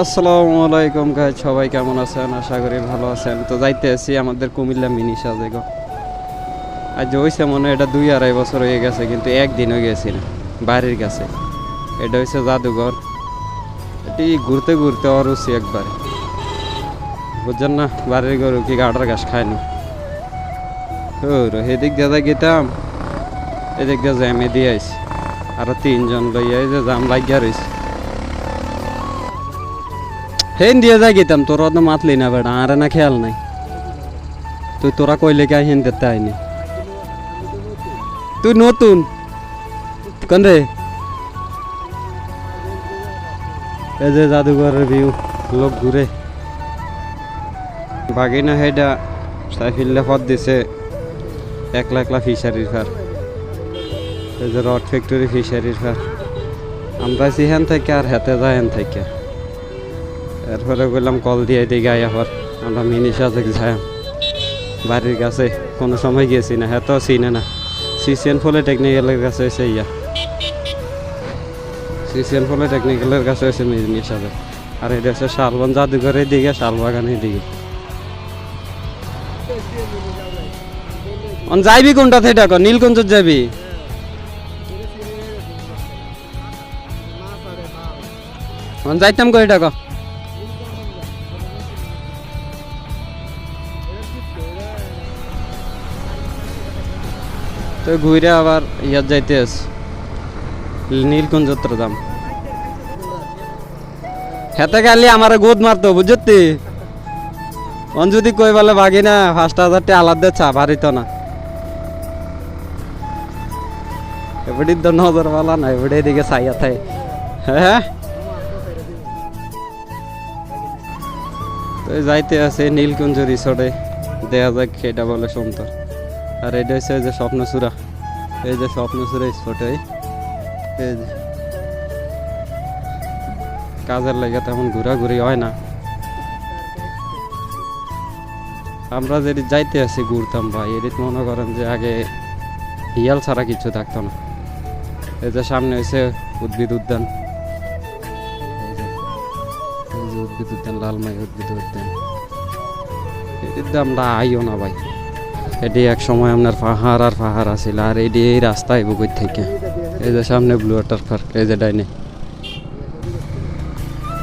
আসসালামু আলাইকুম গাইজ সবাই কেমন আছেন? আশা করি ভালো আছেন। তো যাইতে আছি আমাদের কুমিল্লা মিনি সাজেগ আজ হয়েছে মনে এটা দুই আড়াই বছর হয়ে গেছে, কিন্তু একদিন হয়ে গেছি না, বাড়ির কাছে। এটা হয়েছে জাদুঘর। এটি ঘুরতে ঘুরতে অরুচি একবারে। বুঝছেন না? বাড়ির গরু কি গাডার ঘাস খায় না? ও এদিক দিয়ে গেতাম, এদিক দিয়ে জ্যামে দিয়ে আইছি। আরও তিনজন লইয়া যে জাম লাগিয়া রয়েছে হেন দিয়ে যাই গেতাম তোরা তো মাতলি না বেটা আরে না খেয়াল নাই তুই তোরা কইলে কে হেন দেখতে আইনি তুই নতুন কোন রে এই যে জাদুঘরের ভিউ লোক ঘুরে বাগিনা হেডা সাইফিল্লা পথ দিছে একলা একলা ফিশারির ফার এই যে রড ফ্যাক্টরি ফিশারির ফার আমরা আছি হেন থেকে আর হেতে হেন থেকে এরপরে বললাম, কল দিয়ে দিই গায়ে আবার। আমরা মিনি সাজে যাই। বাড়ির কাছে কোনো সময় গেছি না হ্যাঁ তো চিনে না। সিসিএন ফলে টেকনিক্যালের কাছে এসে ইয়া। সিসিএন ফলে টেকনিক্যালের কাছে এসে মিনি সাজে আর এটা হচ্ছে শালবন জাদুঘরের দিকে শালবাগানের দিকে যাইবি কোনটা থেকে নীলকুঞ্জ যাবি যাইতাম কই ডাকো তো ঘুরে আবার ইয়াত যাইতে আস। নীলকুঞ্জত্র দাম। হেতে গেলে আমার গোদ মারতো বুঝতি অন যদি কই বলে, বাগি না, পাঁচটা হাজার টাকা আলাদা চা পারিত না। এবারে তো নজর বলা না এবারে এদিকে চাইয়া থাই। হ্যাঁ? তো যাইতে আছে নীলকুঞ্জ রিসোর্টে দেখা যাক সেটা বলে সুন্দর। আর এটা হচ্ছে যে স্বপ্নচূড়া এই যে স্বপ্নচূড়া স্পটে এই। যে। কাজের লেগে তেমন ঘোরাঘুরি হয় না। আমরা যেটি যাইতে আছি ঘুরতাম ভাই, এদিক মনে করেন যে আগে হিয়াল ছাড়া কিছু থাকতো না। এই যে সামনে হয়েছে উদ্ভিদ উদ্যান। উদ্ভিদ উদ্যান, লালমাই উদ্ভিদ উদ্যান। এটির আমরা আইও না ভাই। এটি এক সময় আপনার পাহাড় আর পাহাড় আছিল, আর এটি এই রাস্তায় বুকুর থেকে? এই যে সামনে ব্লু ওয়াটার পার্ক এই যে ডাইনে।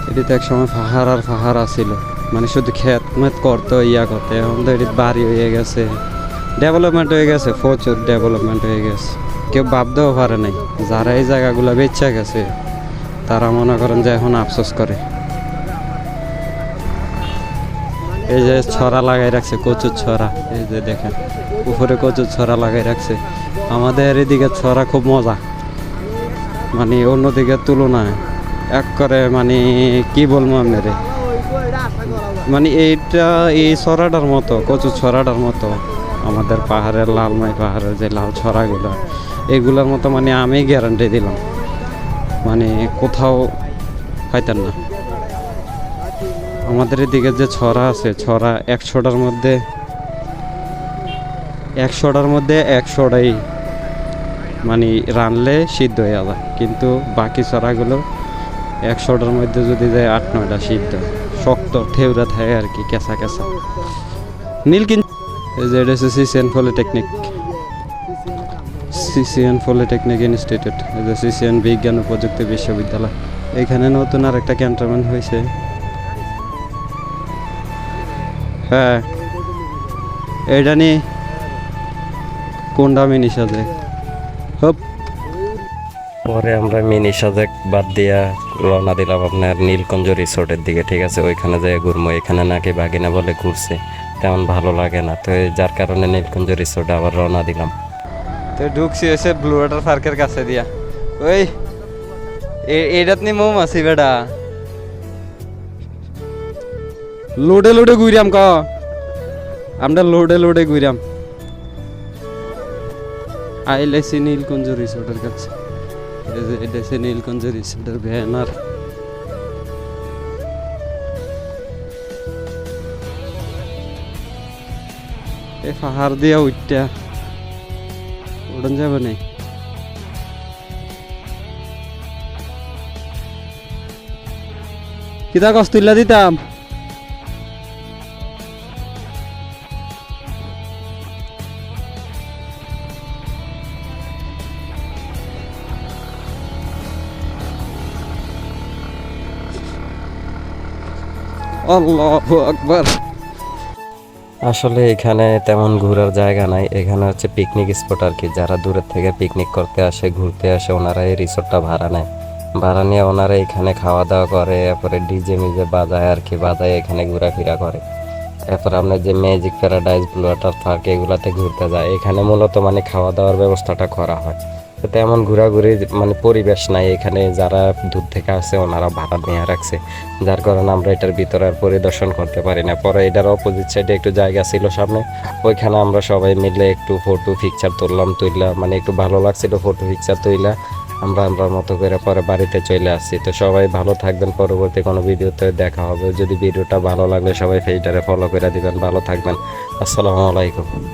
এটিতে এক সময় পাহাড় আর পাহাড় আছিল মানে শুধু খেত মেত করতো, ইয়া করতে, এখন তো এটি বাড়ি হয়ে গেছে। ডেভেলপমেন্ট হয়ে গেছে, প্রচুর ডেভেলপমেন্ট হয়ে গেছে। কেউ ভাবতেও পারে নাই, যারা এই জায়গাগুলো বেচা গেছে, তারা মনে করেন যে এখন আফসোস করে। এই যে ছড়া লাগাই রাখছে, কচুর ছড়া। এই যে দেখেন, উপরে কচুর ছড়া লাগাই রাখছে। আমাদের এদিকে ছড়া খুব মজা। মানে অন্যদিকে তুলনায় এক করে মানে কি বলব আপনারে? মানে এইটা, এই ছড়াটার মতো, কচুর ছড়াটার মতো আমাদের পাহাড়ের লালমাই পাহাড়ের যে লাল ছড়াগুলো, এগুলোর মতো মানে আমি গ্যারান্টি দিলাম। মানে কোথাও পাইতেন না। আমাদের এদিকে যে ছড়া আছে, ছড়া একশোটার মধ্যে একশোটার মধ্যে একশোটাই মানে রানলে সিদ্ধ হয়ে যায় কিন্তু বাকি ছড়াগুলো একশোটার মধ্যে যদি যায়, আট, নয়টা সিদ্ধ। শক্ত ঠেউরা থাকে আর কি, কেঁচা কেঁচা। নীলকিন এই যে এটা হচ্ছে CCN polytechnic. CCN polytechnic institute. CCN বিজ্ঞান ও প্রযুক্তি বিশ্ববিদ্যালয়। এখানে নতুন আর একটা ক্যান্টনমেন্ট হয়েছে। হ্যাঁ। এইটা নি কোনটা মিনি সাজে হপ। পরে আমরা মিনি সাজেক বাদ দিয়া রওনা দিলাম আপনার নীলকঞ্জ রিসোর্টের দিকে ঠিক আছে? ওইখানে যাই ঘুরবো এখানে নাকি বাগিনা বলে ঘুরছে। তেমন ভালো লাগে না। তো যার কারণে নীলকঞ্জ রিসোর্টে আবার রওনা দিলাম। তো ঢুকছি এসে ব্লু ওয়াটার পার্কের কাছে দিয়া। ওই এটাত নি মৌমাছি বেটা। লোডে লোডে ঘুরাম ক। আমরা লোডে লোডে ঘুরাম আইলেছি নীলকুঞ্জ রিসোর্টের কাছে। এটা হচ্ছে নীলকুঞ্জ রিসোর্টের ব্যানার এ পাহাড় দিয়া উঠটা উড়ন যাবে নাই কিতা কষ্ট তুললা দিতাম? আল্লাহু আকবার। আসলে এখানে তেমন ঘোরার জায়গা নাই। এখানে হচ্ছে পিকনিক স্পট আর কি। যারা দূরের থেকে পিকনিক করতে আসে, ঘুরতে আসে, ওনারা এই রিসোর্টটা ভাড়া নেয়। ভাড়া নিয়ে ওনারা এখানে খাওয়া দাওয়া করে, এরপরে ডিজে মিজে বাজায় আর কি, বাজায় এখানে ঘোরাফেরা করে। তারপর আপনার যে magic paradise blue water park এগুলাতে ঘুরতে যায় এখানে মূলত মানে খাওয়া দাওয়ার ব্যবস্থাটা করা হয়। তেমন ঘোরাঘুরি মানে পরিবেশ নাই এখানে যারা দূর থেকে আসে, ওনারা ভাড়া নিয়ে রাখছে। যার কারণে আমরা এটার ভিতরে আর পরিদর্শন করতে পারি না। পরে এটার অপোজিট সাইডে একটু জায়গা ছিল সামনে, ওইখানে আমরা সবাই মিলে একটু ফটো পিকচার তুললাম, তুইলা মানে একটু ভালো লাগছিল ফটো পিকচার তুইলা। আমরা আমরা মতো করে পরে বাড়িতে চলে আসছি। তো সবাই ভালো থাকবেন, পরবর্তী কোনো ভিডিওতে দেখা হবে। যদি ভিডিওটা ভালো লাগলে সবাই ফেসটারে ফলো করে দিবেন। ভালো থাকবেন। আসসালামু আলাইকুম।